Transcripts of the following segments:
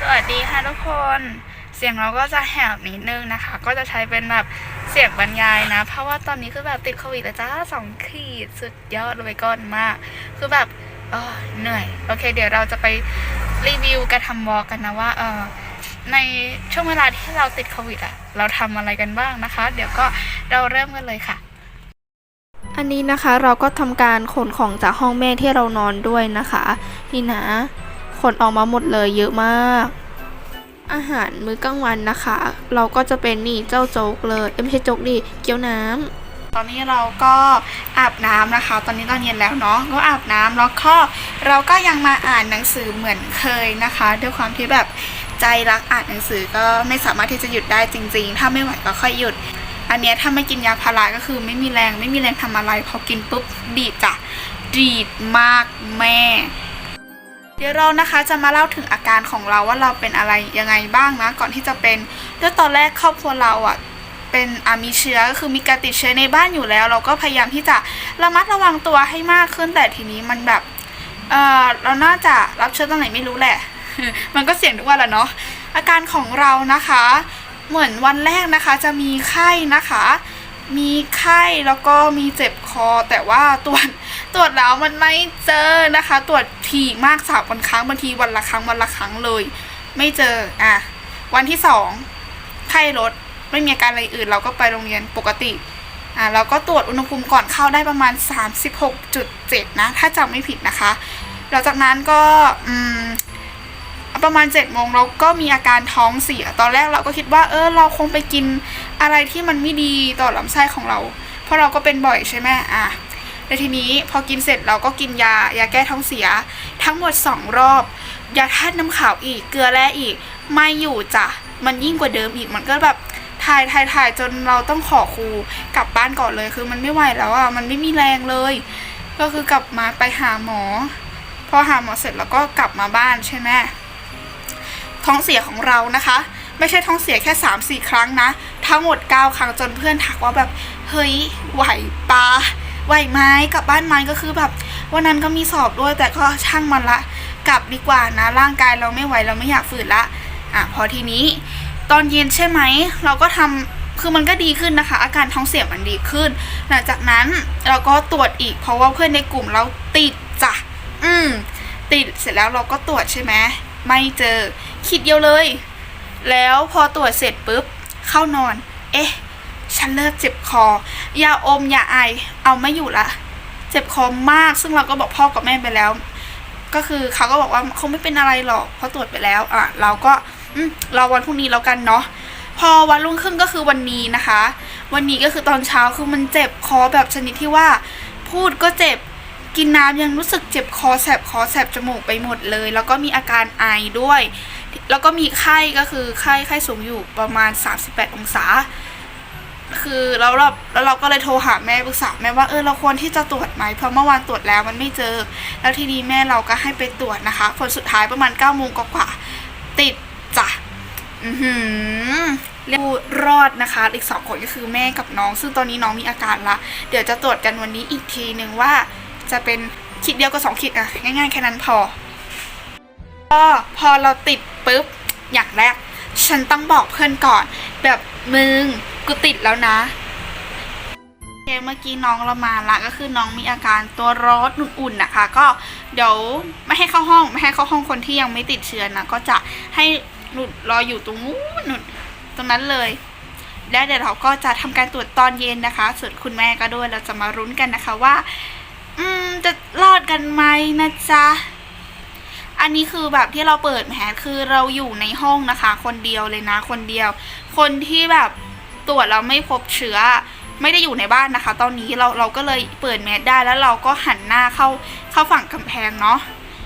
สวัสดีค่ะทุกคน เสียงเราก็จะแหบนิดนึงนะคะ ก็จะใช้เป็นแบบเสียงบรรยายนะ เพราะว่าตอนนี้คือแบบติดโควิดแล้วจ้าสองขีดสุดยอดเลยก้อนมาก คือแบบเออเหนื่อย โอเค เดี๋ยวเราจะไปรีวิวการทำวอล์กกันนะว่าเออในช่วงเวลาที่เราติดโควิดอะเราทำอะไรกันบ้างนะคะ เดี๋ยวก็เราเริ่มกันเลยค่ะ อันนี้นะคะเราก็ทำการขนของจากห้องแม่ที่เรานอนด้วยนะคะ นี่นะ ขนออกมาหมดเลยเยอะมาก อาหารมื้อกลางวันนะคะ เราก็จะเป็นนี่เจ้าโจ๊กเลยเอ้ยไม่ใช่โจ๊กดิเกี๊ยวน้ำตอนนี้เราก็อาบน้ำนะคะ ตอนนี้ตอนเย็นแล้วเนาะก็อาบน้ำแล้วก็เราก็ยังมาอ่านหนังสือเหมือนเคยนะคะ ด้วยความที่แบบใจรักอ่านหนังสือก็ไม่สามารถที่จะหยุดได้จริง ๆ ถ้าไม่ไหวก็ค่อยหยุดอันเนี้ยถ้าไม่กินยาพาราก็คือไม่มีแรงไม่มีแรงทำอะไรพอกินปุ๊บดีดจ้ะดีดมากแม่ เดี๋ยวเรานะคะจะมาเล่าถึงอาการของเราว่าเราเป็นอะไรยังไงบ้างนะ ก่อนที่จะเป็นด้วยตอนแรกครอบครัวเราอะเป็นอามีเชื้อก็คือมีการติดเชื้อในบ้านอยู่แล้ว เราก็พยายามที่จะระมัดระวังตัวให้มากขึ้นแต่ทีนี้มันแบบเออเราน่าจะรับเชื้อตรงไหนไม่รู้แหละ มันก็เสี่ยงทุกวันแหละเนาะอาการของเรานะคะ เหมือนวันแรกนะคะจะมีไข้นะคะ มีไข้แล้วก็มีเจ็บคอแต่ว่าตรวจตรวจแล้วมันไม่เจอนะคะ ตรวจ ถี่มากสามวันครั้งบางทีวันละครั้งวันละครั้งเลย ไม่เจออะวันที่สองไข้ลดไม่มีอาการอะไรอื่น เราก็ไปโรงเรียนปกติอ่าเราก็ตรวจอุณหภูมิก่อนเข้าได้ประมาณ 36.7 นะ ถ้าจำไม่ผิดนะคะหลังจากนั้นก็อืมประมาณ7โมงเราก็มีอาการท้องเสีย ตอนแรกเราก็คิดว่า เออ เราคงไปกินอะไรที่มันไม่ดีต่อลำไส้ของเรา เพราะเราก็เป็นบ่อยใช่ไหมอะ แล้วทีนี้พอกินเสร็จเราก็กินยายาแก้ท้องเสีย ทั้งหมด 2 รอบ ยาธาตุน้ำขาวอีกเกลือแร่อีก ไม่อยู่จ้ะมันยิ่งกว่าเดิมอีกมันก็แบบถ่ายถ่ายถ่ายจนเราต้องขอครูกลับบ้านก่อนเลยคือมันไม่ไหวแล้วอะมันไม่มีแรงเลย ก็คือกลับมาไปหาหมอ พอหาหมอเสร็จแล้วก็กลับมาบ้านใช่ไหมท้องเสียของเรานะคะ ไม่ใช่ท้องเสียแค่3าสี่ครั้งนะ ทั้งหมด 9 ครั้งจนเพื่อนทักว่าแบบ เฮ้ย ไหวปะ ไหวไหมกลับบ้านไหมก็คือแบบวันนั้นก็มีสอบด้วย แต่ก็ช่างมันละ กลับดีกว่านะร่างกายเราไม่ไหวเราไม่อยากฝืนละอะพอทีนี้ ตอนเย็นใช่ไหมเราก็ทำคือมันก็ดีขึ้นนะคะ อาการท้องเสียมันดีขึ้น หลังจากนั้นเราก็ตรวจอีก เพราะว่าเพื่อนในกลุ่มเราติดจ้ะอืม ติดเสร็จแล้วเราก็ตรวจใช่ไหมไม่เจอ คิดเดียวเลย แล้วพอตรวจเสร็จปุ๊บ เข้านอน เอ๊ะ ฉันเลิกเจ็บคอยาอมยาไอเอาไม่อยู่ละ เจ็บคอมาก ซึ่งเราก็บอกพ่อกับแม่ไปแล้ว ก็คือเขาก็บอกว่าคงไม่เป็นอะไรหรอกเพราะตรวจไปแล้วอะเราก็รอวันพรุ่งนี้แล้วกันเนาะพอวันรุ่งขึ้นก็คือวันนี้นะคะ วันนี้ก็คือตอนเช้าคือมันเจ็บคอแบบชนิดที่ว่า พูดก็เจ็บกินน้ำยังรู้สึกเจ็บคอแสบคอแสบจมูกไปหมดเลย แล้วก็มีอาการไอด้วย แล้วก็มีไข้ก็คือไข้ไข้สูงอยู่ประมาณ 38 องศา คือแล้วเราแล้วเราก็เลยโทรหาแม่ปรึกษาแม่ว่าเออเราควรที่จะตรวจไหมเพราะเมื่อวานตรวจแล้วมันไม่เจอ แล้วทีนี้แม่เราก็ให้ไปตรวจนะคะ ผลสุดท้ายประมาณ9ก้าโมงกว่าติดจ้ะอือหือเรียกรอดนะคะ อีกสองคนก็คือแม่กับน้อง ซึ่งตอนนี้น้องมีอาการละ เดี๋ยวจะตรวจกันวันนี้อีกทีหนึ่งว่าจะเป็นขีดเดียวกับสองขีดอะง่ายๆแค่นั้นพอก็พอเราติดปุ๊บอย่างแรก ฉันต้องบอกเพื่อนก่อน แบบมึงกูติดแล้วนะเมื่อกี้น้องเรามาละก็คือน้องมีอาการตัวร้อนอุ่นๆนะคะ ก็เดี๋ยวไม่ให้เข้าห้องไม่ให้เข้าห้องคนที่ยังไม่ติดเชื้อนะก็จะให้หนุดรออยู่ตรงนู้นหนุดตรงนั้นเลยแล้วเดี๋ยวเราก็จะทำการตรวจตอนเย็นนะคะ ส่วนคุณแม่ก็ด้วยเราจะมารุ้นกันนะคะว่า อืมจะรอดกันไหมนะจ๊ะ อันนี้คือแบบที่เราเปิดแมสคือเราอยู่ในห้องนะคะ คนเดียวเลยนะ คนเดียว คนที่แบบตรวจแล้วไม่พบเชื้อไม่ได้อยู่ในบ้านนะคะ ตอนนี้เราเราก็เลยเปิดแมสได้แล้วเราก็หันหน้าเข้าเข้าฝั่งกำแพงเนาะ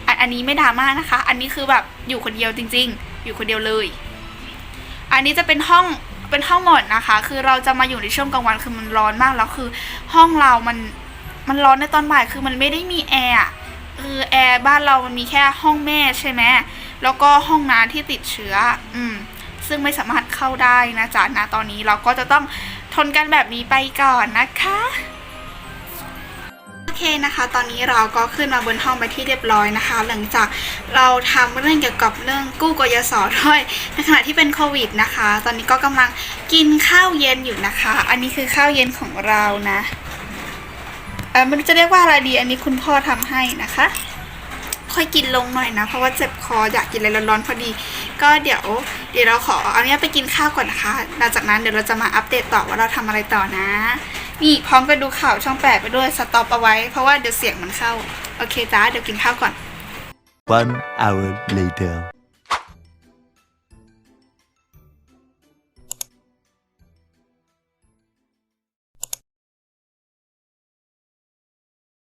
อันอันนี้ไม่ดราม่านะคะ อันนี้คือแบบอยู่คนเดียวจริง ๆ อยู่คนเดียวเลย อันนี้จะเป็นห้องเป็นห้องหมดนะคะ คือเราจะมาอยู่ในช่วงกลางวันคือมันร้อนมากแล้วคือ ห้องเรามันมันร้อนในตอนบ่ายคือมันไม่ได้มีแอร์ คือแอร์บ้านเรามันมีแค่ห้องแม่ใช่ไหมแล้วก็ห้องน้ำที่ติดเชื้อ อืม ซึ่งไม่สามารถเข้าได้นะจ๊ะนะตอนนี้เราก็จะต้องทนกันแบบนี้ไปก่อนนะคะโอเคนะคะ ตอนนี้เราก็ขึ้นมาบนห้องไปที่เรียบร้อยนะคะ หลังจากเราทำเรื่องเกี่ยวกับเรื่องกู้กยศด้วยในขณะที่เป็นโควิดนะคะ ตอนนี้ก็กำลังกินข้าวเย็นอยู่นะคะ อันนี้คือข้าวเย็นของเรานะ ไม่รู้จะเรียกว่าอะไรดี อันนี้คุณพ่อทำให้นะคะ ค่อยกินลงหน่อยนะ เพราะว่าเจ็บคออยากกินอะไรร้อนๆพอดี ก็เดี๋ยว เดี๋ยวเราขอเอาเนี้ยไปกินข้าวก่อนนะคะหลังจากนั้นเดี๋ยวเราจะมาอัปเดตต่อว่าเราทำอะไรต่อนะนี่พร้อมกับดูข่าวช่องแปดไปด้วยสต็อปเอาไว้ เพราะว่าเดี๋ยวเสียงมันเข้า โอเคจ้าเดี๋ยวกินข้าวก่อน One hour later.